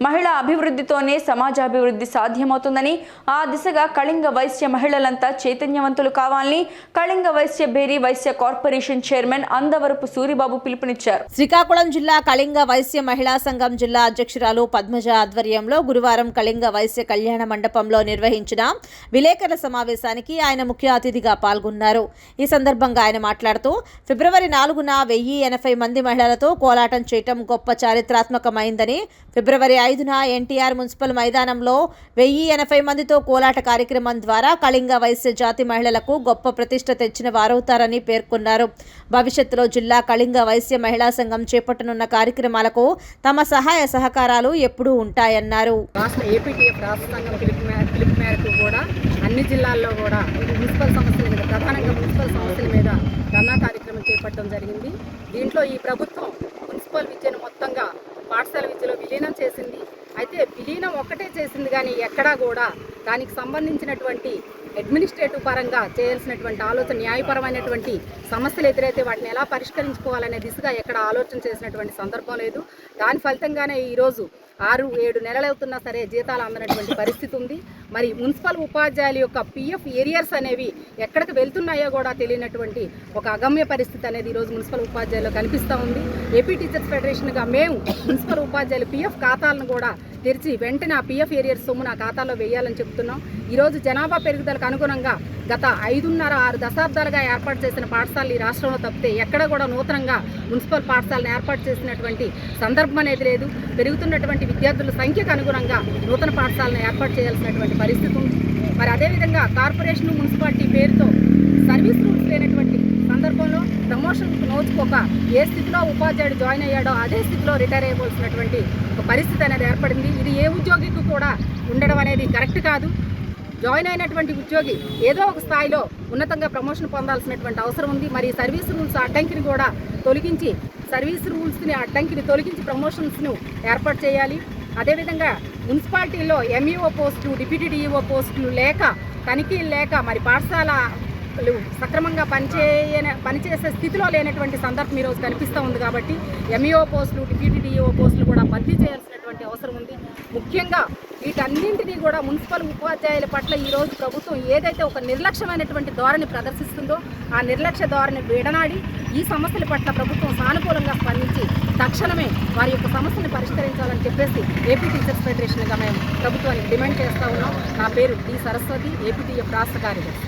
మహిళా అభివృద్ధితోనే సమాజాభివృద్ధి సాధ్యమవుతుందని ఆ దిశగా కళింగ వైశ్య మహిళలంతా చైతన్యవంతులు కావాలని కళింగ వైశ్య బేరీ వైశ్య కార్పొరేషన్ చైర్మన్ అందవరపు సూరిబాబు పిలుపునిచ్చారు. శ్రీకాకుళం జిల్లా కళింగ వైశ్య మహిళా సంఘం జిల్లా అధ్యక్షురాలు పద్మజ ఆధ్వర్యంలో గురువారం కళింగ వైశ్య కళ్యాణ మండపంలో నిర్వహించిన విలేకరుల సమావేశానికి ఆయన ముఖ్య అతిథిగా పాల్గొన్నారు. ఈ సందర్భంగా ఆయన మాట్లాడుతూ ఫిబ్రవరి నాలుగున వెయ్యి ఎనభై మంది మహిళలతో కోలాటం చేయటం గొప్ప చారిత్రాత్మకమైందని ఫిబ్రవరి ఐదున ఎన్టీఆర్ మున్సిపల్ మైదానంలో వెయ్యి ఎనభై మందితో కోలాట కార్యక్రమం ద్వారా కళింగ వైశ్య జాతి మహిళలకు గొప్ప ప్రతిష్ట తెచ్చిన వారవుతారని పేర్కొన్నారు. భవిష్యత్తులో జిల్లా కళింగ వైశ్య మహిళా సంఘం చేపట్టనున్న కార్యక్రమాలకు తమ సహాయ సహకారాలు ఎప్పుడూ ఉంటాయన్నారు. ఏపీటీఎఫ్ కూడా అన్ని జిల్లాల్లో కూడా మున్సిపల్ సంస్థల మీద ప్రధానంగా మున్సిపల్ సంస్థల మీద ధర్నా కార్యక్రమం చేపట్టడం జరిగింది. దీంట్లో ఈ ప్రభుత్వం మధ్యలో విలీనం చేసింది. అయితే విలీనం ఒక్కటే చేసింది కానీ ఎక్కడా కూడా దానికి సంబంధించినటువంటి అడ్మినిస్ట్రేటివ్ పరంగా చేయాల్సినటువంటి ఆలోచన న్యాయపరమైనటువంటి సమస్యలు ఎదురైతే వాటిని ఎలా పరిష్కరించుకోవాలనే దిశగా ఎక్కడ ఆలోచన చేసినటువంటి సందర్భం లేదు. దాని ఫలితంగానే ఈరోజు ఆరు ఏడు నెలలవుతున్నా సరే జీతాలు అందనటువంటి పరిస్థితి ఉంది. మరి మున్సిపల్ ఉపాధ్యాయుల యొక్క పిఎఫ్ ఏరియర్స్ అనేవి ఎక్కడికి వెళ్తున్నాయో కూడా తెలియనటువంటి ఒక అగమ్య పరిస్థితి అనేది ఈరోజు మున్సిపల్ ఉపాధ్యాయులు కనిపిస్తూ ఉంది. ఏపీ టీచర్స్ ఫెడరేషన్గా మేము మున్సిపల్ ఉపాధ్యాయులు పిఎఫ్ ఖాతాలను కూడా తెరిచి వెంటనే ఆ పిఎఫ్ ఏరియర్స్ సొమ్ము నా ఖాతాలో వేయాలని చెప్తున్నాం ఈరోజు జనాభా పెరుగుదలకు అనుగుణంగా గత ఐదున్నర ఆరు దశాబ్దాలుగా ఏర్పాటు చేసిన పాఠశాలలు ఈ రాష్ట్రంలో తప్పితే ఎక్కడ కూడా నూతనంగా మున్సిపల్ పాఠశాలను ఏర్పాటు చేసినటువంటి సందర్భం అనేది లేదు. పెరుగుతున్నటువంటి విద్యార్థుల సంఖ్యకు అనుగుణంగా నూతన పాఠశాలను ఏర్పాటు చేయాల్సినటువంటి పరిస్థితి ఉంది. మరి అదేవిధంగా కార్పొరేషన్ మున్సిపాలిటీ పేరుతో సర్వీస్ రూల్స్ లేనటువంటి సందర్భంలో ప్రమోషన్ నోచుకోక ఏ స్థితిలో ఉపాధ్యాయుడు జాయిన్ అయ్యాడో అదే స్థితిలో రిటైర్ అయ్యవలసినటువంటి ఒక పరిస్థితి అనేది ఏర్పడింది. ఇది ఏ ఉద్యోగికి కూడా ఉండడం అనేది కరెక్ట్ కాదు. జాయిన్ అయినటువంటి ఉద్యోగి ఏదో ఒక స్థాయిలో ఉన్నతంగా ప్రమోషన్ పొందాల్సినటువంటి అవసరం ఉంది. మరి సర్వీస్ రూల్స్ అడ్డంకిని కూడా తొలగించి సర్వీస్ రూల్స్ని అడ్డంకిని తొలగించి ప్రమోషన్స్ను ఏర్పాటు చేయాలి. అదేవిధంగా మున్సిపాలిటీలో ఎంఈఓ పోస్టులు డిప్యూటీ డిఈఓ పోస్టులు లేక తనిఖీలు లేక మరి పాఠశాల సక్రమంగా పనిచేయని పనిచేసే స్థితిలో లేనటువంటి సందర్భం ఈరోజు కనిపిస్తూ ఉంది కాబట్టి ఎంఈఓ పోస్టులు డిప్యూటీ డిఈఓ పోస్టులు కూడా భర్తీ చేయాల్సినటువంటి అవసరం ఉంది. ముఖ్యంగా వీటన్నింటినీ కూడా మున్సిపల్ ఉపాధ్యాయుల పట్ల ఈరోజు ప్రభుత్వం ఏదైతే ఒక నిర్లక్ష్యమైనటువంటి ధోరణి ప్రదర్శిస్తుందో ఆ నిర్లక్ష్య ధోరణి విడనాడి ఈ సమస్యల పట్ల ప్రభుత్వం సానుకూలంగా స్పందించి తక్షణమే వారి యొక్క సమస్యను పరిష్కరించాలని చెప్పేసి ఏపీ టీచర్స్ ఫెడరేషన్గా మేము ప్రభుత్వానికి డిమాండ్ చేస్తా ఉన్నాం. నా పేరు డి. సరస్వతి ఏపీటీఎఫ్ రాష్ట్ర కార్యదర్శి.